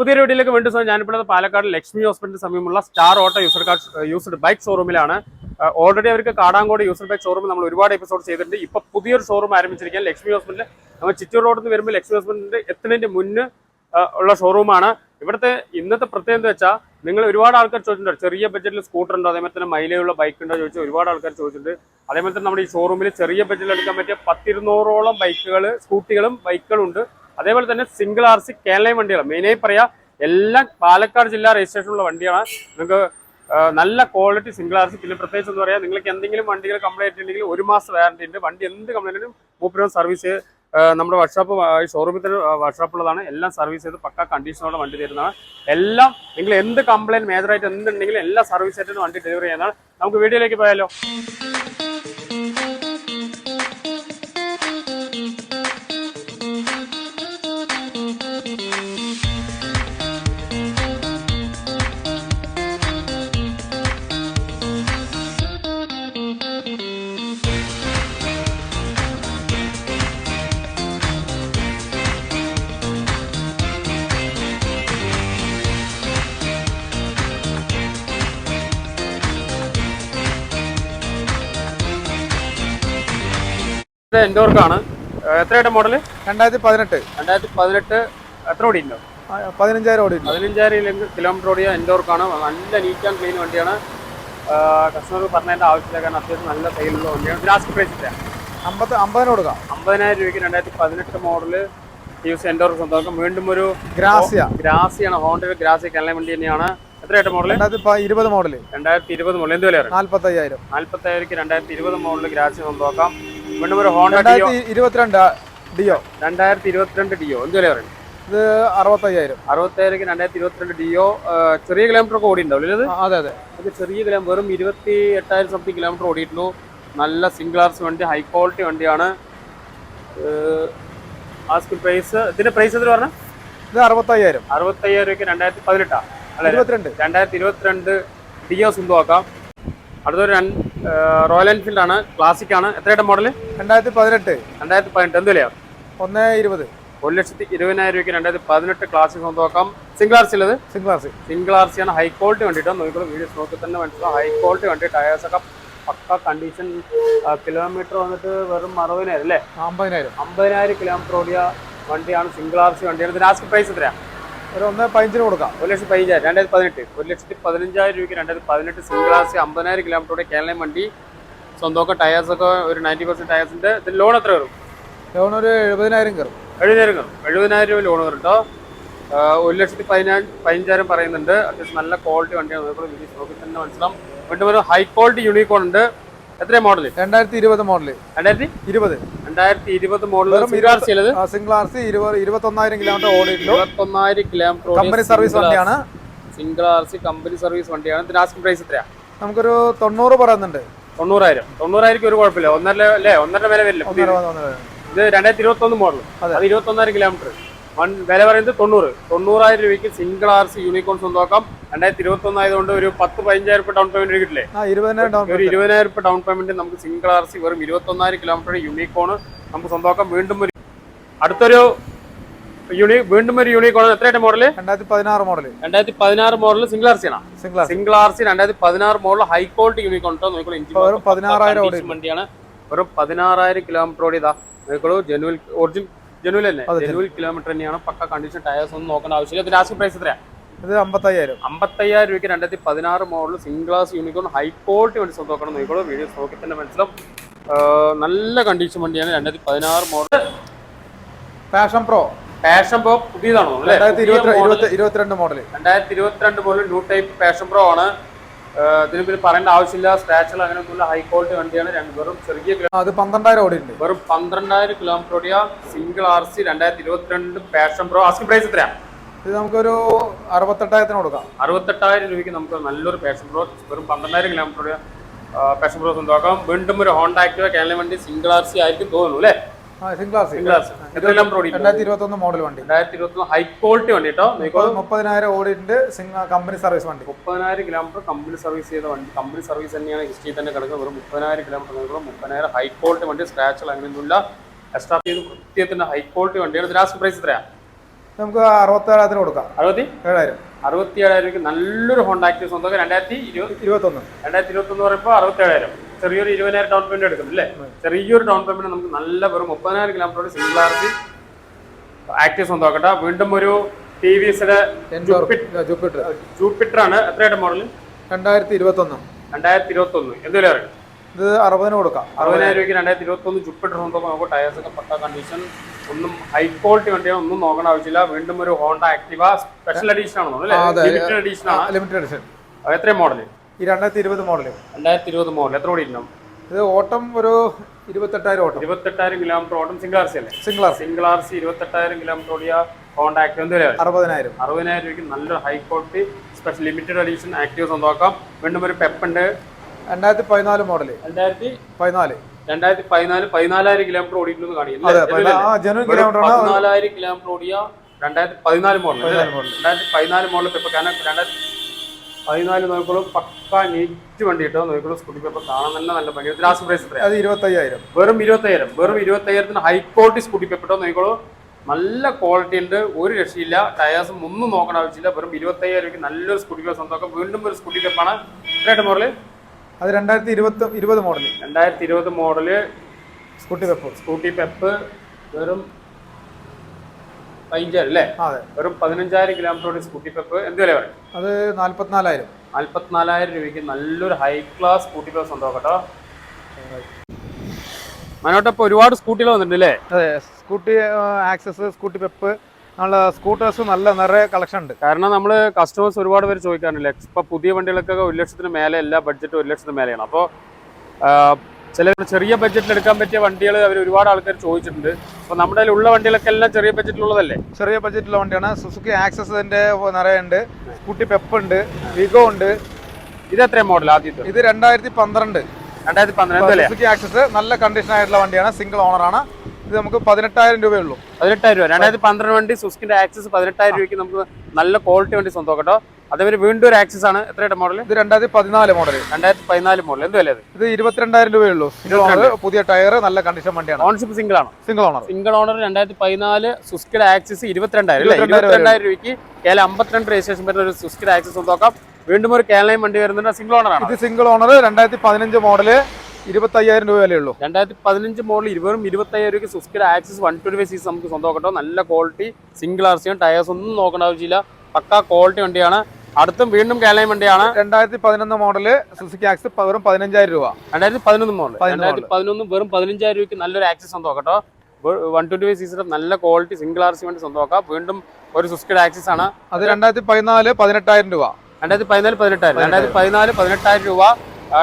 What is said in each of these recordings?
പുതിയ വീഡിയോയിലേക്ക് വേണ്ടി സാർ ഞാനിപ്പോഴത് പാലക്കാട് ലക്ഷ്മി ഹോസ്പിറ്റലിന് സമീപമുള്ള star auto user card used bike ഷോറൂമിലാണ്. Already അവർക്ക് കാടാങ്കോട് യൂസർ ബൈക്ക് ഷോറൂമിൽ നമ്മൾ ഒരുപാട് എപ്പിസോഡ് ചെയ്തിട്ടുണ്ട്. ഇപ്പോൾ പുതിയൊരു ഷോറൂം ആരംഭിച്ചിരിക്കുകയാണ് ലക്ഷ്മി ഹോസ്പിറ്റലിൽ നമ്മൾ ചിറ്റൂർ റോഡിൽ നിന്ന് വരുമ്പോൾ ലക്ഷ്മി ഹോസ്പിറ്റലിന്റെ എത്തുന്നതിന്റെ മുന്ന് ഉള്ള ഷോറൂമാണ് ഇവിടുത്തെ ഇന്നത്തെ പ്രത്യേകത എന്ന് വെച്ചാൽ നിങ്ങൾ ഒരുപാട് ആൾക്കാർ ചോദിച്ചിട്ടുണ്ട്. ചെറിയ ബഡ്ജറ്റിൽ സ്കൂട്ടർ ഉണ്ടോ? അതേപോലെ തന്നെ മൈലേജുള്ള ബൈക്ക് ഉണ്ടോ ചോദിച്ചാൽ ഒരുപാട് ആൾക്കാർ ചോദിച്ചിട്ടുണ്ട്. അതേപോലെ തന്നെ നമ്മുടെ ഈ ഷോറൂമിൽ ചെറിയ ബഡ്ജറ്റിൽ എടുക്കാൻ പറ്റിയ പത്തിരുന്നൂറോളം ബൈക്കുകൾ സ്കൂട്ടികളും ബൈക്കുകളും ഉണ്ട്. അതേപോലെ തന്നെ സിംഗിൾ ആർ സി കേരള വണ്ടികൾ മെയിനായി പറയാ എല്ലാം പാലക്കാട് ജില്ലാ രജിസ്ട്രേഷനുള്ള വണ്ടിയാണ് നിങ്ങൾക്ക് നല്ല ക്വാളിറ്റി സിംഗിൾ ആർ സി പിന്നെ പ്രത്യേകിച്ച് എന്ന് പറയാം നിങ്ങൾക്ക് എന്തെങ്കിലും വണ്ടികൾ കംപ്ലൈന്റ് ഉണ്ടെങ്കിൽ ഒരു മാസം വാറണ്ടി ഉണ്ട്. വണ്ടി എന്ത് കംപ്ലൈന്റിനും മൂപ്പരും സർവീസ് നമ്മുടെ വർക്ക്ഷോപ്പ് ഷോറൂമിൽ തന്നെ വർക്ക്ഷോപ്പ് ഉള്ളതാണ്. എല്ലാം സർവീസ് ചെയ്ത് പക്ക കണ്ടീഷനോടെ വണ്ടി തരുന്നതാണ്. എല്ലാം നിങ്ങൾ എന്ത് കംപ്ലൈന്റ് മേജറായിട്ട് എന്തുണ്ടെങ്കിലും എല്ലാ സർവീസ് ആയിട്ടും വണ്ടി ഡെലിവറി ചെയ്യുന്നതാണ്. നമുക്ക് വീഡിയോയിലേക്ക് പോയാലോ? ഇത് എൻഡോർക്കാണ് എത്രയായിട്ട് മോഡൽ രണ്ടായിരത്തി പതിനെട്ട്. രണ്ടായിരത്തി പതിനെട്ട് എത്ര ഓടി ഉണ്ടോ പതിനഞ്ചായിരം ഓടി പതിനഞ്ചായിരം കിലോമീറ്റർ ഓടിയ എൻഡോർക്കാണ് നല്ല നീറ്റ് ആൻഡ് ക്ലീൻ വണ്ടിയാണ്. കസ്റ്റമർ പറഞ്ഞതിന്റെ ആവശ്യമില്ല. കാരണം അത്യാവശ്യം നല്ല സെയിലുള്ള വണ്ടിയാണ്. ലാസ്റ്റ് പ്രൈസ് ഇല്ല അമ്പത് അമ്പതിന് കൊടുക്കാം. അമ്പതിനായിരം രൂപയ്ക്ക് രണ്ടായിരത്തി പതിനെട്ട് മോഡൽ യൂസ് എൻഡോർ സ്വന്തമാക്കും. വീണ്ടും ഒരു ഗ്രാസിയ. ഗ്രാസിയാണ്. ഹോണ്ട ഗ്രാസി കേരള വണ്ടി തന്നെയാണ്. എത്രയായിട്ട് മോഡൽ രണ്ടായിരത്തി ഇരുപത് മോഡൽ രണ്ടായിരത്തി ഇരുപത് മോഡൽ എന്ത് വിലയാണ്? നാല്പത്തയ്യായിരം. നാല്പത്തായിരക്ക് രണ്ടായിരത്തി ഇരുപത് മോഡൽ ഗ്രാസി സ്വന്തമാക്കാം. ഹോണ്ട ഡിയോ രണ്ടായിരത്തി ഇരുപത്തിരണ്ട് ഡിയോ രണ്ടായിരത്തി ഇരുപത്തിരണ്ട് ഡിയോ എന്ത് വില പറയും ഇത് അറുപത്തയ്യായിരം. അറുപത്തായിരക്ക് രണ്ടായിരത്തി ഇരുപത്തിരണ്ട് ഡിയോ ചെറിയ കിലോമീറ്റർ ഒക്കെ ഇത്? അതെ അതെ. അത് ചെറിയ കിലോമീറ്റർ വെറും ഇരുപത്തി എട്ടായിരം സംതിങ് കിലോമീറ്റർ ഓടിയിട്ടുള്ളൂ നല്ല സിംഗിൾ ആർസ് വണ്ടി ഹൈ ക്വാളിറ്റി വണ്ടിയാണ്. പ്രൈസ് ഇതിന്റെ പ്രൈസ് എത്ര പറഞ്ഞ? ഇത് അറുപത്തയ്യായിരം. അറുപത്തയ്യായിരം രൂപയ്ക്ക് രണ്ടായിരത്തി പതിനെട്ടാ അല്ലെ? ഇരുപത്തിരണ്ട്. രണ്ടായിരത്തി ഇരുപത്തിരണ്ട് ഡിയോ സ്വന്തമാക്കാം. അടുത്തൊരു റോയൽ എൻഫീൽഡ് ആണ് ക്ലാസിക് ആണ്. എത്രയുടെ മോഡൽ രണ്ടായിരത്തി പതിനെട്ട് രണ്ടായിരത്തി പതിനെട്ട് എന്ത് വിലയാണ് ഒന്ന് ഇരുപത്. ഒരു ലക്ഷത്തി ഇരുപതിനായിരം രൂപയ്ക്ക് രണ്ടായിരത്തി പതിനെട്ട് ക്ലാസിക് നോക്കാം. സിംഗിൾ ആർ ഉള്ളത് single C single R C ആണ്. ഹൈ ക്വാളിറ്റി വണ്ടിട്ടോ നോക്കിക്കോളൂ വീഡിയോസ് നോക്കി തന്നെ മനസ്സിലാവും ഹൈ ക്വാളിറ്റി വണ്ടി ടയേഴ്സ് ഒക്കെ പക്ക കണ്ടീഷൻ കിലോമീറ്റർ വന്നിട്ട് വെറും അറുപതിനായിരം അല്ലേ? അമ്പതിനായിരം. അമ്പതിനായിരം കിലോമീറ്റർ ഓടിയ വണ്ടിയാണ് സിംഗിൾ ആർ സി വണ്ടിയാണ് ലാസ്റ്റ് പ്രൈസ് എത്രയാണ് ഒരു ഒന്ന് പതിനഞ്ചിന് കൊടുക്കാം. ഒരു ലക്ഷത്തി പതിനഞ്ചായിരം രണ്ടായിരത്തി പതിനെട്ട്. ഒരു ലക്ഷത്തി പതിനഞ്ചായിരം രൂപയ്ക്ക് രണ്ടായിരത്തി പതിനെട്ട് സിംഗിൾ ക്ലാസ് അമ്പതിനായിരം കിലോമീറ്റർ ഓടിയ കേരളം വണ്ടി. സ്വന്തമൊക്കെ ടയേഴ്സ് ഒക്കെ ഒരു നയന്റി പെർസെന്റ് ടയേഴ്സ് ഉണ്ട്. ഇതിൽ ലോൺ എത്ര വരും? ലോൺ ഒരു എഴുപതിനായിരം കയറും. എഴുപതിനായിരം കയറും. എഴുപതിനായിരം രൂപ ലോൺ വരും കേട്ടോ ഒരു ലക്ഷത്തി പതിനായിരം പതിനഞ്ചായിരം പറയുന്നുണ്ട്. അത്യാവശ്യം നല്ല ക്വാളിറ്റി വണ്ടിയാണ്. നോക്കി തന്നെ മനസ്സിലാവും. വീണ്ടും ഒരു ഹൈ ക്വാളിറ്റി യൂണിക്കോൺ ഉണ്ട്. എത്രയാണ് മോഡൽ രണ്ടായിരത്തി? ഇരുപത്. മോഡൽ രണ്ടായിരത്തി ഇരുപത് രണ്ടായിരത്തി ഇരുപത് മോഡൽ സിംഗിൾ ആർ സി ഉള്ളത് സിംഗിൾ ആർ സി ഇരുപത് ഇരുപത്തൊന്നായിരം കിലോമീറ്റർ ഓടിയിട്ടുള്ളൂ. ഇരുപത്തൊന്നായിരം കിലോമീറ്റർ കമ്പനി സർവീസ് വണ്ടിയാണ്. Single R C company service വണ്ടിയാണ്. ആസ്കിംഗ് പ്രൈസ് എത്രയാ? നമുക്കൊരു തൊണ്ണൂറ് പറയുന്നുണ്ട്. തൊണ്ണൂറായിരം. തൊണ്ണൂറായിരം ഒരു കുഴപ്പമില്ല. ഒന്നര അല്ലേ? ഒന്നര വില വരില്ല? ഇത് രണ്ടായിരത്തി ഇരുപത്തി ഒന്ന് മോഡൽ അത്. അത് ഇരുപത്തൊന്നായിരം കിലോമീറ്റർ വൺ വില പറയുന്നത് തൊണ്ണൂറ്. തൊണ്ണൂറായിരം രൂപയ്ക്ക് സിംഗിൾ ആർ സി യൂണിക്കോൺ സ്വന്തമാക്കാം. രണ്ടായിരത്തി ഇരുപത്തി ഒന്നായതുകൊണ്ട് ഒരു പത്ത് പതിനഞ്ചായിരം രൂപ ഡൗൺ പേയ്മെന്റ് കിട്ടില്ലേ? ഒരു ഇരുപതിനായിരം രൂപ ഡൗൺ പേയ്മെന്റ് നമുക്ക് സിംഗിൾ ആർ സി വെറും ഇരുപത്തൊന്നായിരം കിലോമീറ്റർ യൂണിക്കോൺ നമുക്ക് സ്വന്തമാക്കാം. വീണ്ടും ഒരു അടുത്തൊരു യൂണി വീണ്ടും ഒരു യൂണിക്കോൺ എത്രയായിട്ട് മോഡൽ രണ്ടായിരത്തി പതിനാറ് മോഡൽ രണ്ടായിരത്തി പതിനാറ് മോഡൽ സിംഗിൾ ആർ സി ആണ് സിംഗിൾ ആർ സി രണ്ടായിരത്തി പതിനാറ് മോഡൽ ഹൈ ക്വാളിറ്റി യൂണിക്കോൺ നോക്കിക്കോളൂ engine വെറും പതിനാറായിരം വണ്ടിയാണ്. വെറും പതിനാറായിരം കിലോമീറ്റർ ഓടിയതാ. നോക്കിക്കോളൂ ജനുവൽ ഒറിജിൻ ജനുവൽ തന്നെ കിലോമീറ്റർ തന്നെയാണ്. പക്ക കണ്ടീഷൻ ടയേഴ്സ് ഒന്നും നോക്കേണ്ട ആവശ്യമില്ല. ഇത് ലാസ്റ്റ് പ്രൈസ് എത്രയാണ് ഇത് അമ്പത്തയ്യായിരം. അമ്പത്തയ്യായിരം രൂപയ്ക്ക് രണ്ടായിരത്തി പതിനാറ് model single class Unicorn high quality വണ്ടി സ്വന്തമാക്കണം നോക്കിക്കോളൂ വീഡിയോസ് നോക്കി തന്നെ മനസ്സിലാവും. നല്ല കണ്ടീഷൻ വണ്ടിയാണ് രണ്ടായിരത്തി പതിനാറ് model Passion Pro Passion Pro പുതിയതാണോ രണ്ടായിരത്തി ഇരുപത്തിരണ്ട് മോഡൽ രണ്ടായിരത്തി ഇരുപത്തിരണ്ട് model new type Passion Pro ആണ്. ഇതിന് പിന്നെ പറയേണ്ട ആവശ്യമില്ല. സ്ക്രാച്ചുകൾ അങ്ങനെയൊന്നുമില്ല ഹൈ ക്വാളിറ്റി വണ്ടിയാണ്. രണ്ട് വെറും ചെറിയ അത് പന്ത്രണ്ടായിരം ഓടിയിട്ടുണ്ട്. വെറും പന്ത്രണ്ടായിരം കിലോമീറ്റർ ഓടിയ സിംഗിൾ ആർ സി രണ്ടായിരത്തി ഇരുപത്തിരണ്ട് പാഷൻ പ്രോ ആസ്കിംഗ് പ്രൈസ് എത്രയാണ് ഇത് നമുക്കൊരു അറുപത്തെട്ടായിരത്തിന് കൊടുക്കാം. അറുപത്തെട്ടായിരം രൂപയ്ക്ക് നമുക്ക് നല്ലൊരു പാഷൻ പ്രോ വെറും പന്ത്രണ്ടായിരം കിലോമീറ്റർ ഓടിയ പാഷൻ പ്രോ സ്വന്തമാക്കാം. വീണ്ടും ഒരു ഹോണ്ട ആക്ടിവ കേരള വണ്ടി സിംഗിൾ ആർ സി ആയിരിക്കും തോന്നുന്നു അല്ലേ? ആ single R C single R C എത്ര കിലോമീറ്റർ ഓടി രണ്ടായിരത്തി ഇരുപത്തി ഒന്ന് മോഡൽ വണ്ടി ഹൈ ക്വാളിറ്റി വണ്ടി കേട്ടോ മുപ്പതിനായിരം ഓടിയിട്ടുണ്ട് കമ്പനി സർവീസ് വണ്ടി. മുപ്പതിനായിരം കിലോമീറ്റർ കമ്പനി സർവീസ് ചെയ്ത വണ്ടി. കമ്പനി സർവീസ് തന്നെയാണ് ഹിസ്റ്ററി തന്നെ കിടക്കുന്നത്. വെറും മുപ്പതിനായിരം കിലോമീറ്റർ നോക്കുമ്പോൾ മുപ്പതിനായിരം ഹൈ ക്വാളിറ്റി വണ്ടി സ്ക്രാച്ചുകൾ അങ്ങനെയൊന്നുമില്ല. എക്സ്ട്രാ ചെയ്ത് കൃത്യത്തിന്റെ ഹൈ ക്വാളിറ്റി വണ്ടിയാണ്. ലാസ്റ്റ് പ്രൈസ് എത്രയാ? നമുക്ക് അറുപത്തേഴായിരത്തിന് കൊടുക്കാം. അറുപത്തി? ഏഴായിരം. അറുപത്തി ഏഴായിരം നല്ലൊരു ഹോണ്ട ആക്റ്റീവ് സ്വന്തം. രണ്ടായിരത്തി ഇരുപത്തി ഇരുപത്തൊന്ന്. രണ്ടായിരത്തി ഇരുപത്തൊന്ന് പറയുമ്പോൾ പറയുമ്പോൾ അറുപത്തേഴായിരം. ചെറിയൊരു ഇരുപതിനായിരം ഡൗൺ പേയ്മെന്റ് എടുക്കും അല്ലേ? ചെറിയൊരു ഡൗൺ പേയ്മെന്റ് നമുക്ക് നല്ല വെറും മുപ്പതിനായിരം kilometre single R C active സ്വന്തമാക്കട്ടെ വീണ്ടും ഒരു ടി വി എസിന്റെ ജൂപ്പിറ്റർ ജൂപ്പിറ്റർ ആണ് എത്രയായിട്ട് മോഡൽ രണ്ടായിരത്തി ഇരുപത്തി ഒന്ന് രണ്ടായിരത്തി ഇരുപത്തി ഒന്ന് എന്തെങ്കിലും അറിയാം ഇത് അറുപതിന് കൊടുക്കാം. അറുപതിനായിരം രൂപയ്ക്ക് രണ്ടായിരത്തി ഇരുപത്തി ഒന്ന് ജൂപ്പിറ്റർ സ്വന്തം നമുക്ക് ടയേഴ്സ് ഒക്കെ പക്ക കണ്ടീഷൻ ഒന്നും ഹൈ ക്വാളിറ്റി വണ്ടിയാണ്. ഒന്നും നോക്കേണ്ട ആവശ്യമില്ല. വീണ്ടും ഒരു ഹോണ്ട ആക്ടിവ സ്പെഷ്യൽ എഡീഷൻ ആണോ. ലിമിറ്റഡ് എഡീഷൻ ആണ്. ലിമിറ്റഡ് എഡിഷൻ എത്രയും മോഡൽ ഈ രണ്ടായിരത്തി ഇരുപത് മോഡൽ രണ്ടായിരത്തി ഇരുപത് മോഡൽ എത്ര ഓടി ഉണ്ടാവും ഇത് ഓട്ടം ഒരു ഇരുപത്തെട്ടായിരം ഓട്ടം. ഇരുപത്തെട്ടായിരം കിലോമീറ്റർ ഓട്ടം സിംഗിൾ ആർ സി അല്ലേ? Single R single R C ഇരുപത്തെട്ടായിരം kilometre ഓടിയ ഹോണ്ട ആക്റ്റീവ് എന്ത് വരെയാണ് അറുപതിനായിരം. അറുപതിനായിരം രൂപയ്ക്ക് നല്ലൊരു high quality special limited edition active സ്വന്തമാക്കാം. വീണ്ടും ഒരു പെപ്പ് ഉണ്ട്. രണ്ടായിരത്തി പതിനാല് മോഡൽ രണ്ടായിരത്തി പതിനാല്. രണ്ടായിരത്തി പതിനാല് പതിനാലായിരം കിലോമീറ്റർ ഓടിയിട്ടുണ്ടെന്ന് അതെ കാണിക്കും ആ ജനുവൻ കിലോമീറ്റർ ആണ്. പതിനാലായിരം കിലോമീറ്റർ ഓടിയ രണ്ടായിരത്തി പതിനാല് മോഡൽ. രണ്ടായിരത്തി പതിനാല് മോഡൽ ഇപ്പൊ കാരണം രണ്ടായിരത്തി പതിനാല് നോക്കുമ്പോൾ പക്ക നീറ്റ് വണ്ടി കിട്ടും നോക്കുമ്പോൾ സ്കൂട്ടി പേപ്പർ കാണാൻ തന്നെ നല്ല ഭംഗി ലാസ്റ്റ് പ്രൈസ് എത്രയാ അത് ഇരുപത്തയ്യായിരം. വെറും ഇരുപത്തയ്യായിരം. വെറും ഇരുപത്തയ്യായിരത്തിന് ഹൈ ക്വാളിറ്റി സ്കൂട്ടി പേപ്പർ നോക്കിക്കോളൂ നല്ല ക്വാളിറ്റി ഉണ്ട്. ഒരു രക്ഷയില്ല. ടയേഴ്സും ഒന്നും നോക്കേണ്ട ആവശ്യമില്ല. വെറും ഇരുപത്തയ്യായിരം രൂപയ്ക്ക് നല്ലൊരു സ്കൂട്ടി പേപ്പർ സ്വന്തമാക്കാം വീണ്ടും ഒരു സ്കൂട്ടി പേപ്പാണ് എത്രയായിട്ട് മോഡൽ അത് രണ്ടായിരത്തി ഇരുപത്തി ഇരുപത് മോഡൽ രണ്ടായിരത്തി ഇരുപത് model Scooty Pep Scooty Pep വെറും പതിനഞ്ചായിരം അല്ലേ? വെറും പതിനഞ്ചായിരം കിലോമീറ്ററോട് സ്കൂട്ടി പെപ്പ് എന്ത് വില പറയും അത് നാല്പത്തിനാലായിരം. നാല്പത്തിനാലായിരം രൂപയ്ക്ക് നല്ലൊരു ഹൈ ക്ലാസ് സ്കൂട്ടി പെപ്പ് ഉണ്ടോ കേട്ടോ? മനോട്ടപ്പോ ഒരുപാട് സ്കൂട്ടികൾ വന്നിട്ടുണ്ട് അല്ലേ? അതെ സ്കൂട്ടി ആക്സസ് സ്കൂട്ടി പെപ്പ് നമ്മളെ സ്കൂട്ടേഴ്സ് നല്ല നിറയെ കളക്ഷൻ ഉണ്ട്. കാരണം നമ്മൾ കസ്റ്റമേഴ്സ് ഒരുപാട് പേര് ചോദിക്കാറില്ല ഇപ്പൊ പുതിയ വണ്ടികൾക്കൊക്കെ ഒരു ലക്ഷത്തിന് മേലെ എല്ലാ ബഡ്ജറ്റും ഒരു ലക്ഷത്തിന് മേലെയാണ്. അപ്പോൾ ചില ചെറിയ ബഡ്ജറ്റിൽ എടുക്കാൻ പറ്റിയ വണ്ടികൾ അവർ ഒരുപാട് ആൾക്കാർ ചോദിച്ചിട്ടുണ്ട്. അപ്പോൾ നമ്മുടെ ഉള്ള വണ്ടികളൊക്കെ എല്ലാം ചെറിയ ബഡ്ജറ്റിലുള്ളതല്ലേ ചെറിയ ബഡ്ജറ്റിലുള്ള വണ്ടിയാണ്. സുസുക്കി ആക്സസിന്റെ നിറയെ ഉണ്ട് സ്കൂട്ടി പെപ്പ് ഉണ്ട്. വിഗോ ഉണ്ട്. ഇത് എത്രയും മോഡൽ ആദ്യത്തെ? ഇത് രണ്ടായിരത്തി പന്ത്രണ്ട്. രണ്ടായിരത്തി പന്ത്രണ്ട് സുസുക്കി ആക്സസ് നല്ല കണ്ടീഷൻ ആയിട്ടുള്ള വണ്ടിയാണ്. സിംഗിൾ ഓണർ ആണ്. ഇത് നമുക്ക് പതിനെട്ടായിരം രൂപയുള്ളൂ പതിനെട്ടായിരം രൂപ. രണ്ടായിരത്തി പന്ത്രണ്ട് വണ്ടി സുസ്കിന്റെ ആക്സസ് പതിനെട്ടായിരം രൂപയ്ക്ക് നമുക്ക് നല്ല ക്വാളിറ്റി വണ്ടി സ്വന്തം കേട്ടോ. അതേപോലെ വീണ്ടും ഒരു ആക്സസ് ആണ്. എത്രയുടെ മോഡൽ ഇത് രണ്ടായിരത്തി പതിനാല് മോഡൽ രണ്ടായിരത്തി പതിനാല് മോഡൽ എന്ത് വില ഇത്? ഇരുപത്തിരണ്ടായിരം രൂപയുള്ളൂ പുതിയ ടയർ നല്ല കണ്ടീഷൻ വണ്ടിയാണ്. ഓൺഷിപ്പ് സിംഗിൾ ആണ്. സിംഗിൾ ഓണർ സിംഗിൾ ഓണർ രണ്ടായിരത്തി പതിനാല് സുസ്കിഡ് ആക്സസ് ഇരുപത്തിരണ്ടായിരം ഇരുപത്തിരണ്ടായിരം രൂപയ്ക്ക് കേരള അമ്പത്തിരണ്ട് രജിസ്ട്രേഷൻ വരുന്ന ഒരു സുസ്കിന്റെ ആക്സസ് നോക്കാം വീണ്ടും ഒരു കേരളയും വണ്ടി വരുന്നുണ്ട്. സിംഗിൾ ഓണർ ആണ്. ഇത് സിംഗിൾ ഓണർ രണ്ടായിരത്തി പതിനഞ്ച് മോഡൽ ഇരുപത്തയ്യായിരം രൂപ വിലയുള്ളൂ. രണ്ടായിരത്തി പതിനഞ്ച് മോഡൽ ഇരുപതും ഇരുപത്തയ്യായിരം രൂപയ്ക്ക് സുസ്കിഡ് Access one twenty five CCs നമുക്ക് സ്വന്തമാക്കട്ടോ. നല്ല ക്വാളിറ്റി സിംഗിൾ ആർ സിയും ടയേഴ്സ് ഒന്നും നോക്കേണ്ട ആവശ്യമില്ല. പക്കാ ക്വാളിറ്റി വണ്ടിയാണ്. അടുത്തും വീണ്ടും കേരളയും വണ്ടിയാണ്. രണ്ടായിരത്തി പതിനൊന്ന് മോഡൽ സുസുക്കി ആക്സ് വെറും പതിനഞ്ചായിരം രൂപ. രണ്ടായിരത്തി പതിനൊന്ന് മോഡൽ രണ്ടായിരത്തി പതിനൊന്ന് വെറും പതിനഞ്ചായിരം രൂപയ്ക്ക് നല്ലൊരു ആക്സിസ് സ്വന്തമാക്കട്ടോ. വൺ ട്വന്റി ഫൈവ് സീസിന്റെ നല്ല ക്വാളിറ്റി സിംഗിൾ ആർ സി വണ്ടി സ്വന്തമാക്കാം. വീണ്ടും ഒരു സുസ്കിഡ് ആക്സിസ് ആണ്. അത് രണ്ടായിരത്തി പതിനാല് പതിനെട്ടായിരം രൂപ. രണ്ടായിരത്തി പതിനാല് പതിനെട്ടായിരം. രണ്ടായിരത്തി പതിനാല് പതിനെട്ടായിരം രൂപ.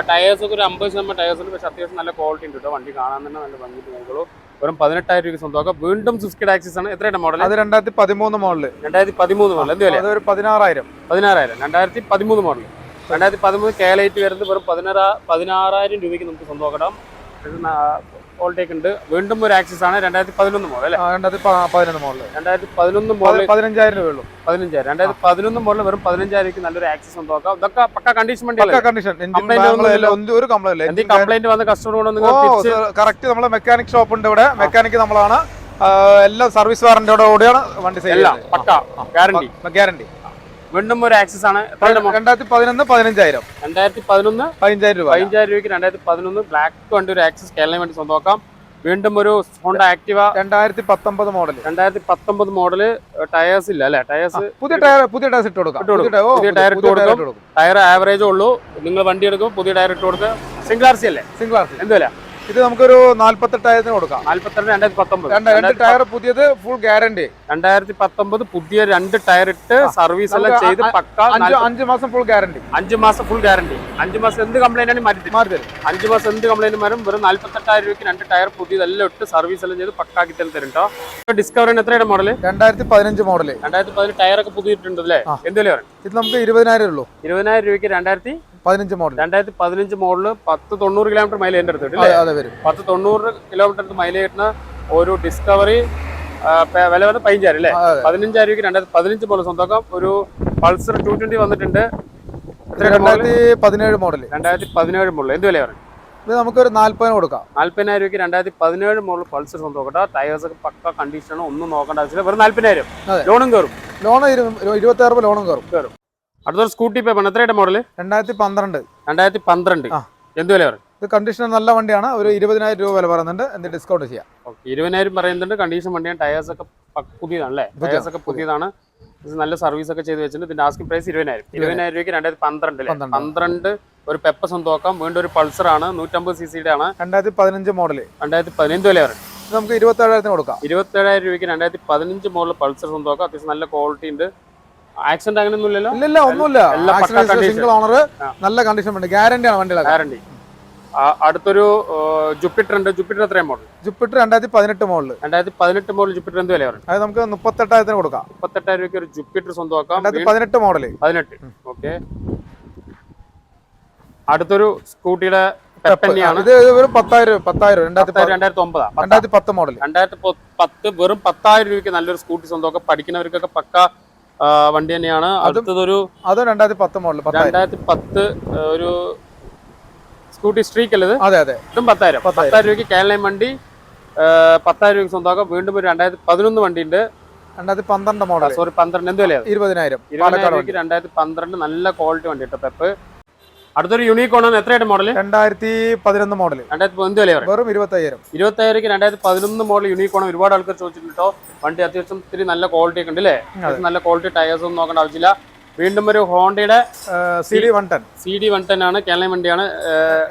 ടയേഴ്സ് ഒക്കെ ഒരു അമ്പത് ശതമാനം ടയേഴ്സ് ഉണ്ട് പക്ഷേ അത്യാവശ്യം നല്ല ക്വാളിറ്റി ഉണ്ട് കേട്ടോ വണ്ടി കാണാൻ തന്നെ നല്ല ഭംഗിയിട്ട് നോക്കുള്ളൂ വെറും പതിനെട്ടായിരം രൂപ സ്വന്തമാക്കാം വീണ്ടും സ്വിഫ്റ്റ് ആക്സിസ് ആണ്. എത്രയുടെ മോഡൽ അത് രണ്ടായിരത്തി പതിമൂന്ന് മോഡൽ രണ്ടായിരത്തി പതിമൂന്ന് മോഡൽ എന്ത് വില ഒരു പതിനാറായിരം. പതിനാറായിരം. രണ്ടായിരത്തി പതിമൂന്ന് മോഡൽ രണ്ടായിരത്തി പതിമൂന്ന് കേലൈറ്റ് വരുന്നത് വെറും പതിനാറ് പതിനാറായിരം രൂപയ്ക്ക് നമുക്ക് സ്വന്തമാക്കണം ഓൾട്ടേക്ക് ഉണ്ട്. വീണ്ടും ഒരു ആക്സിസ് ആണ്. രണ്ടായിരത്തി പതിനൊന്ന് മോഡൽ രണ്ടായിരത്തി പതിനൊന്ന് മോഡൽ രണ്ടായിരത്തി പതിനൊന്ന് മോഡൽ പതി- പതിനഞ്ചായിരം രൂപയുള്ളൂ പതിനഞ്ചായിരം. രണ്ടായിരത്തി പതിനൊന്ന് മോഡൽ വെറും പതിനഞ്ചായിരം നല്ലൊരു ആക്സസ് നോക്കാം. ഇതൊക്കെ പക്ക കണ്ടീഷൻ വണ്ടി കണ്ടീഷൻ ഒന്നും ഒരു കംപ്ലൈന്റ് കംപ്ലൈന്റ് വന്ന കസ്റ്റമർ കൊണ്ട് നിങ്ങൾ തിരിച്ച് കറക്റ്റ് നമ്മളെ മെക്കാനിക് ഷോപ്പ് ഉണ്ട് ഇവിടെ. മെക്കാനിക് നമ്മളാണ്. എല്ലാ സർവീസ് വാറന്റിയോടെ കൂടിയാണ് വണ്ടി എല്ലാം പക്ക. ഗ്യാരണ്ടി ഗ്യാരണ്ടി വീണ്ടും ഒരു ആക്സസ് ആണ്. രണ്ടായിരത്തി പതിനൊന്ന് പതിനഞ്ചായിരം. രണ്ടായിരത്തി പതിനൊന്ന് പതിനഞ്ചായിരം രൂപ. പതിനഞ്ചായിരം രൂപയ്ക്ക് രണ്ടായിരത്തി പതിനൊന്ന് ബ്ലാക്ക് വണ്ടി ഒരു ആക്സസ് കേരളം വേണ്ടി സ്വന്തമാക്കാം വീണ്ടും ഒരു ഹോണ്ട ആക്ടിവ രണ്ടായിരത്തി പത്തൊമ്പത് മോഡൽ രണ്ടായിരത്തി പത്തൊമ്പത് മോഡൽ ടയേഴ്സ് ഇല്ല അല്ലെ? ടയേഴ്സ് പുതിയ ടയർ പുതിയ ടയർ ഇട്ട് കൊടുക്കാം. പുതിയ ടയർ- ഇട്ട് കൊടുക്കാം. ടയർ ആവറേജ് ഉള്ളൂ. നിങ്ങൾ വണ്ടി എടുക്കും പുതിയ ടയർ ഇട്ട് കൊടുക്കുക. സിംഗിൾ ആർ സി അല്ലേ? സിംഗിൾ ആർ സി എന്ത് വില ഇത് നമുക്കൊരു നാല്പത്തെട്ടായിരത്തിന് കൊടുക്കാം. നാല്പത്തിരണ്ട് രണ്ടായിരത്തി പത്തൊമ്പത് രണ്ട് ടയർ പുതിയത് ഫുൾ ഗ്യാരണ്ടി രണ്ടായിരത്തി പത്തൊമ്പത് പുതിയ രണ്ട് ടയർ ഇട്ട് സർവീസ് എല്ലാം ചെയ്ത് പക്ക അഞ്ച് മാസം ഫുൾ ഗ്യാരണ്ടി അഞ്ച് മാസം ഫുൾ ഗ്യാരണ്ടി അഞ്ച് മാസം എന്ത് കംപ്ലൈന്റ് ആണ് മാറ്റി തരും. മാറി തരും. അഞ്ച് മാസം എന്ത് കംപ്ലൈന്റ് വരും വെറും നാല്പത്തെട്ടായിരം രൂപയ്ക്ക് രണ്ട് ടയർ പുതിയതെല്ലാം ഇട്ട് സർവീസ് എല്ലാം ചെയ്ത് പക്കാക്കി തന്നെ തരും കേട്ടോ. ഡിസ്കവറിന് എത്രയുടെ മോഡൽ രണ്ടായിരത്തി പതിനഞ്ച് മോഡൽ രണ്ടായിരത്തി പതിനഞ്ച് ടയർ ഒക്കെ പുതിയിട്ടുണ്ട് അല്ലേ? ആ. എന്ത് വില പറയും ഇത് നമുക്ക് ഇരുപതിനായിരം ഉള്ളൂ. ഇരുപതിനായിരം രൂപയ്ക്ക് രണ്ടായിരത്തി പതിനഞ്ച് മോഡൽ രണ്ടായിരത്തി പതിനഞ്ച് മോഡൽ പത്ത് തൊണ്ണൂറ് കിലോമീറ്റർ മൈലേജ് എന്റെ അടുത്ത് അതെ വരും. പത്ത് തൊണ്ണൂറ് കിലോമീറ്റർ അടുത്ത് മൈലേജ് കിട്ടുന്ന ഒരു ഡിസ്കവറി വില വന്ന് പതിനഞ്ചായിരം അല്ലേ? പതിനഞ്ചായിരം രൂപയ്ക്ക് രണ്ടായിരത്തി പതിനഞ്ച് മോഡൽ സ്വന്തമാക്കാം. ഒരു പൾസർ ടു ട്വന്റി വന്നിട്ടുണ്ട്. രണ്ടായിരത്തി പതിനേഴ് മോഡൽ രണ്ടായിരത്തി പതിനേഴ് മോഡൽ എന്ത് വില പറയും ഇത് നമുക്കൊരു നാല്പതിന് കൊടുക്കാം. നാല്പതിനായിരം രൂപയ്ക്ക് രണ്ടായിരത്തി പതിനേഴ് മോഡൽ പൾസർ സ്വന്തം നോക്കട്ടെ ടയേഴ്സ് ഒക്കെ പക്ക കണ്ടീഷനാണ് ഒന്നും നോക്കേണ്ട ആവശ്യമില്ല. വെറും നാല്പതിനായിരം. ലോണും കയറും ലോൺ ഇരുപത്തി ആറ് ലോണും കയറും കയറും അടുത്തൊരു സ്കൂട്ടി പേപ്പർ എത്രയുടെ മോഡൽ രണ്ടായിരത്തി പന്ത്രണ്ട് രണ്ടായിരത്തി പന്ത്രണ്ട്. എന്ത് വില പറയും? ഇത് കണ്ടീഷൻ നല്ല വണ്ടിയാണ്. ഒരു ഇരുപതിനായിരം രൂപ വില പറയുന്നുണ്ട്. എന്ത് ഡിസ്കൗണ്ട് ചെയ്യാം. ഓക്കെ ഇരുപതിനായിരം പറയുന്നുണ്ട്. കണ്ടീഷൻ വണ്ടിയാണ്. ടയേഴ്സ് ഒക്കെ പുതിയതാണ് അല്ലേ ടയേഴ്സ് ഒക്കെ പുതിയതാണ്. ഇത് നല്ല സർവീസ് ഒക്കെ ചെയ്ത് വെച്ചിട്ടുണ്ട്. ഇതിന്റെ ആസ്കിംഗ് പ്രൈസ് ഇരുപതിനായിരം. ഇരുപതിനായിരം. രൂപയ്ക്ക് രണ്ടായിരത്തി പന്ത്രണ്ട്. പന്ത്രണ്ട്. ഒരു പെപ്പ സ്വന്തമാക്കാം. വീണ്ടും ഒരു പൾസർ ആണ്. നൂറ്റമ്പത് സി സിയുടെ ആണ്. രണ്ടായിരത്തി പതിനഞ്ച് മോഡൽ രണ്ടായിരത്തി പതിനഞ്ച് വില പറയും. നമുക്ക് ഇരുപത്തി ഏഴായിരത്തിന് കൊടുക്കാം. ഇരുപത്തേഴായിരം രൂപയ്ക്ക് രണ്ടായിരത്തി പതിനഞ്ച് മോഡൽ പൾസർ സ്വന്തമാക്കാം. അത്യാവശ്യം നല്ല ക്വാളിറ്റി ഉണ്ട്. ആക്സിഡന്റ് അങ്ങനെയൊന്നും ഇല്ലല്ലോ ഇല്ലല്ല ഇല്ല ഒന്നുമില്ല. സിംഗിൾ ഓണർ നല്ല കണ്ടീഷൻ ഉണ്ട്. ഗ്യാരണ്ടി ആണ് വണ്ടികളൊക്കെ ഗ്യാരണ്ടി അടുത്തൊരു ജുപ്പിറ്റർ ഉണ്ട്. ജുപ്പിറ്റർ എത്രയും മോഡൽ ജുപ്പിറ്റർ രണ്ടായിരത്തി പതിനെട്ട് മോഡൽ രണ്ടായിരത്തി പതിനെട്ട് മോഡൽ ജുപ്പിറ്റർ എന്ത് വില അത് നമുക്ക് മുപ്പത്തെട്ടായിരത്തിന് കൊടുക്കാം. മുപ്പത്തെട്ടായിരം രൂപയ്ക്ക് ഒരു ജുപ്പിറ്റർ സ്വന്തമാക്കാം. രണ്ടായിരത്തി പതിനെട്ട് മോഡൽ പതിനെട്ട്. ഓക്കെ അടുത്തൊരു സ്കൂട്ടിയുടെ പെപ്പന്നെയാണ്. ഇത് ഒരു പത്തായിരം പത്തായിരം രണ്ടായിരത്തി ഒമ്പതാ പത്ത്. മോഡൽ രണ്ടായിരത്തി പത്ത് വെറും പത്തായിരം രൂപയ്ക്ക് നല്ലൊരു സ്കൂട്ടി സ്വന്തമൊക്കെ പഠിക്കുന്നവർക്കൊക്കെ പക്ക വണ്ടി തന്നെയാണ്. അടുത്തതൊരു അത് രണ്ടായിരത്തി പത്ത് മോഡൽ രണ്ടായിരത്തി പത്ത് ഒരു സ്കൂട്ടി സ്ട്രീക്ക് അല്ലത് അതെ അതെ. ഇതും പത്തായിരം. പത്തായിരം. രൂപയ്ക്ക് കേരളം വണ്ടി പത്തായിരം രൂപയ്ക്ക് സ്വന്തമാക്കാം. വീണ്ടും ഒരു രണ്ടായിരത്തി പതിനൊന്ന് വണ്ടി ഉണ്ട് രണ്ടായിരത്തി പന്ത്രണ്ട് മോഡൽ സോറി പന്ത്രണ്ട്. എന്ത് വിലയാണ് ഇരുപതിനായിരം. രൂപയ്ക്ക് രണ്ടായിരത്തി പന്ത്രണ്ട് നല്ല ക്വാളിറ്റി വണ്ടി കേട്ടോ പെപ്പ് അടുത്തൊരു യൂണിക്കോൺ ആണ്. എത്രയായിട്ട് മോഡൽ രണ്ടായിരത്തി പതിനൊന്ന് മോഡൽ രണ്ടായിരത്തി പതിനൊന്ന് വില വെറും ഇരുപത്തയ്യായിരം. ഇരുപത്തായിരക്ക് രണ്ടായിരത്തി പതിനൊന്ന് മോഡൽ യൂണിക്കോൺ ഒരുപാട് ആൾക്കാർ ചോദിച്ചിട്ടുണ്ട് കേട്ടോ. വണ്ടി അത്യാവശ്യം ഇത്തിരി നല്ല ക്വാളിറ്റി ഒക്കെ ഉണ്ട് അല്ലേ നല്ല ക്വാളിറ്റി ടയേഴ്സ് ഒന്നും നോക്കേണ്ട ആവശ്യമില്ല. വീണ്ടും ഒരു ഹോണ്ടയുടെ C D one ten. C D one ten ആണ്. കേരള വണ്ടിയാണ്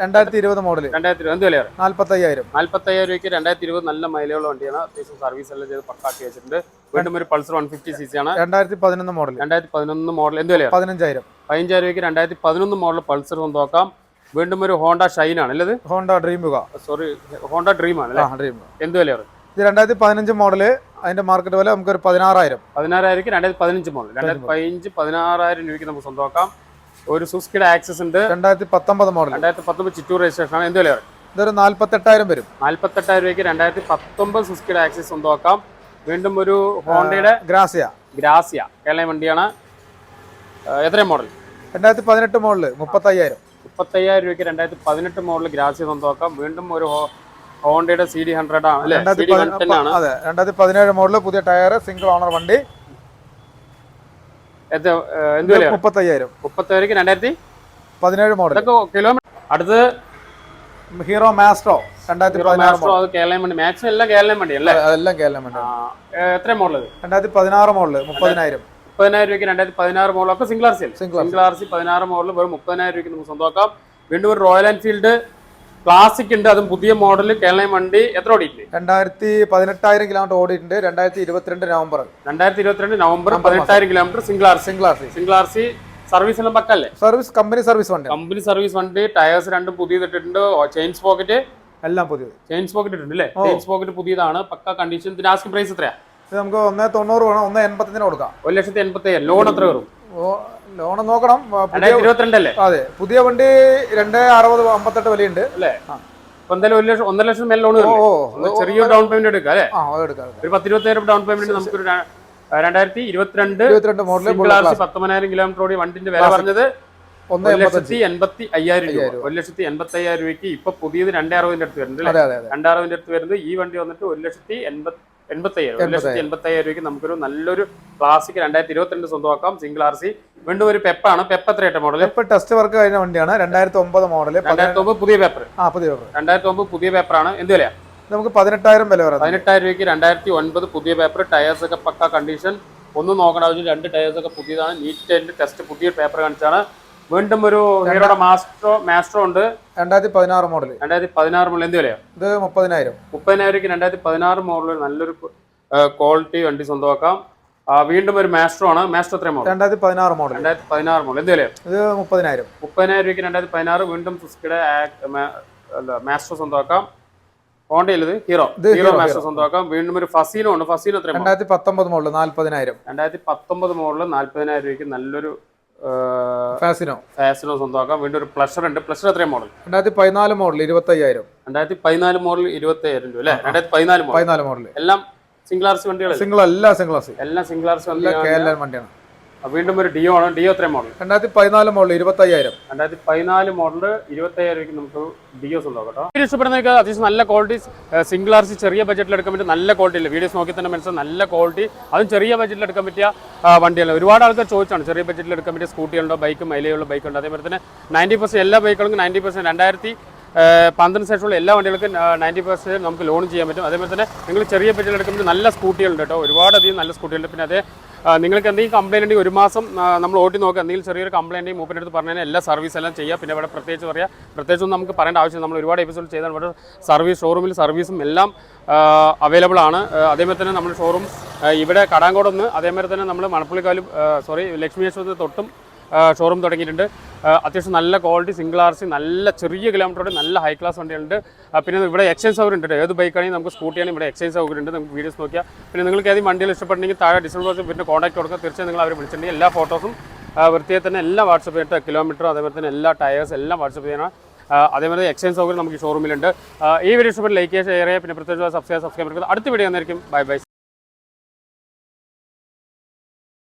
രണ്ടായിരത്തി ഇരുപത് മോഡൽ രണ്ടായിരത്തി ഇരുപത് എന്ത് വിലയാണ്? നാല്പത്തയ്യായിരം. നാല്പത്തയ്യായിരം രൂപയ്ക്ക് രണ്ടായിരത്തി ഇരുപത് നല്ല മൈലേജുള്ള വണ്ടിയാണ്. അത്യാവശ്യം സർവീസ് എല്ലാം ചെയ്ത് പക്കാക്കി വെച്ചിട്ടുണ്ട്. വീണ്ടും ഒരു Pulsar one fifty C C ആണ്. രണ്ടായിരത്തി പതിനൊന്ന് മോഡൽ രണ്ടായിരത്തി പതിനൊന്ന് മോഡൽ എന്ത് വിലയാണ്? പതിനഞ്ചായിരം. പതിനഞ്ചായിരം രൂപയ്ക്ക് രണ്ടായിരത്തി പതിനൊന്ന് മോഡൽ പൾസർ നോക്കാം. വീണ്ടും ഒരു ഹോണ്ട ഷൈൻ ആണ് അല്ലേ ഹോണ്ട ഡ്രീമുക സോറി ഹോണ്ട ഡ്രീം ആണ് ഡ്രീം എന്ത് വില പറയും ഇത് രണ്ടായിരത്തി പതിനഞ്ച് മോഡൽ അതിന്റെ മാർക്കറ്റ് വില നമുക്ക് ഒരു പതിനാറായിരം. പതിനാറായിരം രണ്ടായിരത്തി പതിനഞ്ച് മോഡൽ രണ്ടായിരത്തി പതിനഞ്ച് പതിനാറായിരം രൂപയ്ക്ക് നമുക്ക് സ്വന്തമാക്കാം. ഒരു സുസ്കിയുടെ ആക്സസ് ഉണ്ട്. രണ്ടായിരത്തി പത്തൊമ്പത് മോഡൽ രണ്ടായിരത്തി പത്തൊമ്പത് ചിറ്റൂർ രജിസ്ട്രേഷൻ ആണ്. എന്ത് വില ഇതൊരു നാല്പത്തെട്ടായിരം വരും. നാല്പത്തെട്ടായിരം രൂപയ്ക്ക് രണ്ടായിരത്തി പത്തൊമ്പത് സുസ്കിയുടെ ആക്സസ് സ്വന്തമാക്കാം. വീണ്ടും ഒരു ഹോണ്ടയുടെ ഗ്രാസിയ. ഗ്രാസിയ. കേരള വണ്ടിയാണ്. എത്ര എത്രയും മോഡൽ രണ്ടായിരത്തി പതിനെട്ട് മോഡൽ മുപ്പത്തയ്യായിരം. മുപ്പത്തയ്യായിരം രൂപയ്ക്ക് രണ്ടായിരത്തി പതിനെട്ട് മോഡൽ ഗ്രാസിയ സ്വന്തമാക്കാം. വീണ്ടും ഒരു ഹോണ്ടയുടെ സി ഡി ഹൺഡ്രഡ് ആണ്. അതെ രണ്ടായിരത്തി പതിനേഴ് മോഡൽ പുതിയ ടയർ സിംഗിൾ ഓണർ വണ്ടി. മുപ്പത്തയ്യായിരം. മുപ്പത്തയ്യായിരക്ക് രണ്ടായിരത്തി? പതിനേഴ് മോഡൽ കിലോമീറ്റർ അടുത്ത് ഹീറോ മാസ്ട്രോ രണ്ടായിരത്തി മാക്സിമം എല്ലാം കേരള വണ്ടി. അല്ലേ? മോഡൽ അതെല്ലാം കേരളം വേണ്ട എത്ര മോഡൽ രണ്ടായിരത്തി പതിനാറ് മോഡൽ മുപ്പതിനായിരം. മുപ്പതിനായിരം രൂപയ്ക്ക് രണ്ടായിരത്തി പതിനാറ് മോഡൽ ഒക്കെ single R C single R C പതിനാറ് മോഡൽ വെറും മുപ്പതിനായിരം രൂപയ്ക്ക് നമുക്ക് സ്വന്തമാക്കാം. വീണ്ടും ഒരു റോയൽ എൻഫീൽഡ് ക്ലാസിക് ഉണ്ട്. അതും പുതിയ മോഡൽ കേരള വണ്ടി. എത്ര ഓടിയിട്ടുണ്ട്? രണ്ടായിരത്തി പതിനെട്ടായിരം കിലോമീറ്റർ ഓടിയിട്ടുണ്ട്. രണ്ടായിരത്തി ഇരുപത്തിരണ്ട് നവംബർ. രണ്ടായിരത്തി ഇരുപത്തിരണ്ട് നവംബർ പതിനെട്ടായിരം kilometre single R single R C single R C service എല്ലാം പക്കല്ലേ സർവീസ് കമ്പനി സർവീസ് വണ്ടി. കമ്പനി സർവീസ് വണ്ടി. ടയേഴ്സ് രണ്ടും പുതിയത് ഇട്ടിട്ടുണ്ട് ചെയിൻസ് പോക്കറ്റ് എല്ലാം പുതിയത്. ചെയിൻസ് പോക്കറ്റ് ഇട്ടുണ്ട് അല്ലേ? ചെയിൻസ് പോക്കറ്റ് പുതിയതാണ്. Pucca condition last asking price എത്രയാ? നമുക്ക് ഒന്നേ തൊണ്ണൂറ് വേണം. ഒന്നേ എൺപത്തിന് കൊടുക്കാം. ഒരു ലക്ഷത്തി എൺപത്തി ലോൺ എത്ര വരും? ലോൺ നോക്കണം. ആ, പുതിയ രണ്ടായിരത്തി ഇരുപത്തിരണ്ട് അല്ലേ അതെ. പുതിയ വണ്ടി രണ്ട് അറുപത് അമ്പത്തെട്ട് വിലയുണ്ട് അല്ലേ? എന്തായാലും ഒരു ലക്ഷം ഒന്നര ലക്ഷം മേലെ ലോൺ ചെറിയൊരു ഡൗൺ പേയ്മെന്റ് എടുക്കാം അല്ലേ? ഒരു പത്ത് ഇരുപത്തിയായിരം ഡൗൺ പേയ്മെന്റ് നമുക്ക് ഒരു രണ്ടായിരത്തി ഇരുപത്തിരണ്ട് പത്തൊമ്പതിനായിരം കിലോമീറ്റർ ഓടി വണ്ടിന്റെ വില പറഞ്ഞത് ഒരു ലക്ഷത്തി എൺപത്തി അയ്യായിരം രൂപ. ഒരു ലക്ഷത്തി എൺപത്തി അയ്യായിരം രൂപയ്ക്ക് ഇപ്പൊ പുതിയത് രണ്ടേ അറുപതിന്റെ അടുത്ത് വരുന്നുണ്ട് രണ്ടേ അറുപതിന്റെ അടുത്ത് വരുന്നത് ഈ വണ്ടി വന്നിട്ട് ഒരു ലക്ഷത്തി എൺപത്തി എൺപത്തി അയ്യായിരം ഒരു ലക്ഷത്തി എൺപത്തയ്യായിരം രൂപയ്ക്ക് നമുക്കൊരു നല്ലൊരു ക്ലാസിക് രണ്ടായിരത്തി ഇരുപത്തിരണ്ട് സ്വന്തമാക്കാം. സിംഗിൾ ആർ സി വീണ്ടും ഒരു പെപ്പാണ്. പെപ്പ് എത്രയായിട്ട് മോഡൽ ഇപ്പൊ ടെസ്റ്റ് വർക്ക് കഴിഞ്ഞ വണ്ടിയാണ്. രണ്ടായിരത്തി ഒമ്പത് മോഡൽ രണ്ടായിരത്തി ഒമ്പത് പുതിയ പേപ്പർ ആ പുതിയ പേപ്പർ രണ്ടായിരത്തി ഒമ്പത് പുതിയ പേപ്പറാണ് എന്ത് വില നമുക്ക് പതിനെട്ടായിരം വില വരാം. പതിനെട്ടായിരം രൂപയ്ക്ക് രണ്ടായിരത്തി ഒൻപത് പുതിയ പേപ്പർ ടയേഴ്സ് ഒക്കെ പക്ക കണ്ടീഷൻ ഒന്നും നോക്കണ ആവശ്യം രണ്ട് ടയേഴ്സ് ഒക്കെ പുതിയതാണ്. നീറ്റ് ആൻഡ് ടെസ്റ്റ് പുതിയ പേപ്പർ കാണിച്ചാണ് വീണ്ടും ഒരു ഹീറോയുടെ മാസ്റ്ററോ മാസ്റ്ററോ ഉണ്ട്. രണ്ടായിരത്തി പതിനാറ് മോഡൽ രണ്ടായിരത്തി പതിനാറ് മോഡൽ എന്ത് വിലയോ? ഇത് മുപ്പതിനായിരം. മുപ്പതിനായിരം രണ്ടായിരത്തി പതിനാറ് മോഡൽ നല്ലൊരു ക്വാളിറ്റി വണ്ടി സ്വന്തമാക്കാം. വീണ്ടും ഒരു മാസ്റ്ററോ ആണ്. മാസ്റ്റർ എത്ര മോഡൽ രണ്ടായിരത്തി പതിനാറ് മോഡൽ രണ്ടായിരത്തി പതിനാറ് മോഡൽ എന്ത് വിലയോ? ഇത് മുപ്പതിനായിരം. മുപ്പതിനായിരം രൂപയ്ക്ക് രണ്ടായിരത്തി പതിനാറ് വീണ്ടും സുസ്കിയുടെ മാസ്റ്റർ സ്വന്തമാക്കാം. ഹോണ്ടയിലത് ഹീറോ. ഇത് ഹീറോ ഹീറോ മാസ്റ്റർ സ്വന്തമാക്കാം. വീണ്ടും ഒരു ഫസീനോ ഉണ്ട്. ഫസീനോ എത്ര രണ്ടായിരത്തി പത്തൊമ്പത് മോഡൽ നാല്പതിനായിരം. രണ്ടായിരത്തി പത്തൊമ്പത് മോഡൽ നാല്പതിനായിരം രൂപയ്ക്ക് നല്ലൊരു ഫാസിനോ ഫാസിനോ സ്വന്തമാക്കാം. വീണ്ടും ഒരു പ്ലഷർ ഉണ്ട്. പ്ലഷർ എത്രയും മോഡൽ രണ്ടായിരത്തി പതിനാല് മോഡൽ ഇരുപത്തി അയ്യായിരം രണ്ടായിരത്തി പതിനാല് മോഡൽ ഇരുപത്തി അയ്യായിരം രൂപ അല്ലേ? രണ്ടായിരത്തി പതിനാല് മോഡൽ പതിനാല് മോഡൽ എല്ലാം സിംഗിൾ ആർസ് വണ്ടികൾ സിംഗിൾ എല്ലാ സിംഗിൾ ആർസ് എല്ലാ സിംഗിൾ ആർസ് എല്ലാ വണ്ടിയാണ്. വീണ്ടും ഒരു ഡിയോ ആണ്. ഡിയോ എത്രയും മോഡൽ രണ്ടായിരത്തി പതിനാല് മോഡൽ ഇരുപത്തി അയ്യായിരം രണ്ടായിരത്തി പതിനാല് മോഡൽ ഇരുപത്തയ്യായിരം രൂപയ്ക്ക് നമുക്ക് ഡിയോസ് ഉണ്ടാവും കേട്ടോ. വീഡിയോസ് ഇഷ്ടപ്പെടുന്ന അത്യാവശ്യം നല്ല ക്വാളിറ്റി സിംഗിൾ ആർ സി ചെറിയ ബഡ്ജറ്റിൽ എടുക്കാൻ പറ്റിയ നല്ല ക്വാളിറ്റി ഇല്ല വീഡിയോസ് നോക്കി തന്നെ മനസ്സിലാവും നല്ല ക്വാളിറ്റി അതും ചെറിയ ബഡ്ജറ്റിൽ എടുക്കാൻ പറ്റിയ വണ്ടിയാണ് ഒരുപാട് ആൾക്കാർ ചോദിച്ചാണ് ചെറിയ ബഡ്ജറ്റിൽ എടുക്കാൻ പറ്റിയ സ്കൂട്ടികളുണ്ടോ ബൈക്ക് മൈലേജുള്ള ബൈക്ക് ഉണ്ട്? അതേപോലെ തന്നെ നയന്റി പെർസെന്റ് എല്ലാ ബൈക്കുകളും നയന്റി പെർസെന്റ് രണ്ടായിരത്തി പന്ത്രണ്ട് ശേഷമുള്ള എല്ലാ വണ്ടികൾക്കും നയന്റി പെർസെന്റ് നമുക്ക് ലോൺ ചെയ്യാൻ പറ്റും. അതേപോലെ തന്നെ നിങ്ങൾ ചെറിയ ബഡ്ജറ്റിൽ എടുക്കുമ്പോൾ നല്ല സ്കൂട്ടികളുണ്ട് കേട്ടോ. ഒരുപാടധികം നല്ല സ്കൂട്ടികളുണ്ട് പിന്നെ അതേ നിങ്ങൾക്ക് എന്തെങ്കിലും കംപ്ലൈന്റ് ഉണ്ടെങ്കിൽ ഒരു മാസം നമ്മൾ ഓട്ടി നോക്കുക എന്തെങ്കിലും ചെറിയൊരു കംപ്ലൈന്റ് മൂപ്പിന്റെ അടുത്ത് പറഞ്ഞാൽ എല്ലാ സർവീസ് എല്ലാം ചെയ്യുക പിന്നെ ഇവിടെ പ്രത്യേകിച്ച് പറയാം പ്രത്യേകിച്ച് നമുക്ക് പറയേണ്ട ആവശ്യം നമ്മൾ ഒരുപാട് എപ്പിസോഡ് ചെയ്താണ് ഇവിടെ സർവീസ് ഷോറൂമിൽ സർവീസും എല്ലാം അവൈലബിൾ ആണ്. അതേമാതിരി തന്നെ നമ്മുടെ ഷോറൂം ഇവിടെ കടാങ്കോടൊന്ന് അതേമാതിരി തന്നെ നമ്മൾ മണപ്പുള്ളിക്കാലും സോറി ലക്ഷ്മി തൊട്ടും ഷോറൂം തുടങ്ങിയിട്ടുണ്ട്. അത്യാവശ്യം നല്ല ക്വാളിറ്റി സിംഗിൾ ആർ സി നല്ല ചെറിയ കിലോമീറ്ററോടെ നല്ല ഹൈ ക്ലാസ് വണ്ടികളുണ്ട്. പിന്നെ ഇവിടെ എക്സ്ചേഞ്ച് സൗകര്യം ഉണ്ട് ഏത് ബൈക്കാണെങ്കിൽ നമുക്ക് സ്കൂട്ടിയാണെങ്കിൽ ഇവിടെ എക്സ്ചേഞ്ച് സൗകര്യം ഉണ്ട്. നമുക്ക് വീഡിയോസ് നോക്കിയാൽ പിന്നെ നിങ്ങൾക്ക് ഏതെങ്കിലും വണ്ടികൾ ഇഷ്ടപ്പെട്ടുണ്ടെങ്കിൽ താഴെ ഡിസ്ക്രിപ്ഷൻ പിന്നെ കോൺടാക്ട് കൊടുക്കുക തീർച്ചയായും നിങ്ങൾ അവരെ വിളിച്ചിട്ടുണ്ടെങ്കിൽ എല്ലാ ഫോട്ടോസും വൃത്തിയെ തന്നെ എല്ലാം വാട്സപ്പ് ചെയ്തിട്ട് കിലോമീറ്റർ അതേപോലെ തന്നെ എല്ലാ ടയേഴ്സ് എല്ലാം വാട്സപ്പ് ചെയ്യണം. അതേപോലെ എക്സ്ചേഞ്ച് സൗകര്യം നമുക്ക് ഷോറൂമിലുണ്ട് ഈ വീഡിയോ ഇഷ്ടപ്പെട്ട് ലൈക്ക് ചെയ്യുക ഷെയർ ചെയ്യുക പിന്നെ പ്രത്യേകിച്ച് സബ്സ്ക്രൈബ് സബ്സ്ക്രൈബ് അടുത്ത വീഡിയോ വന്നായിരിക്കും ബൈ ബൈ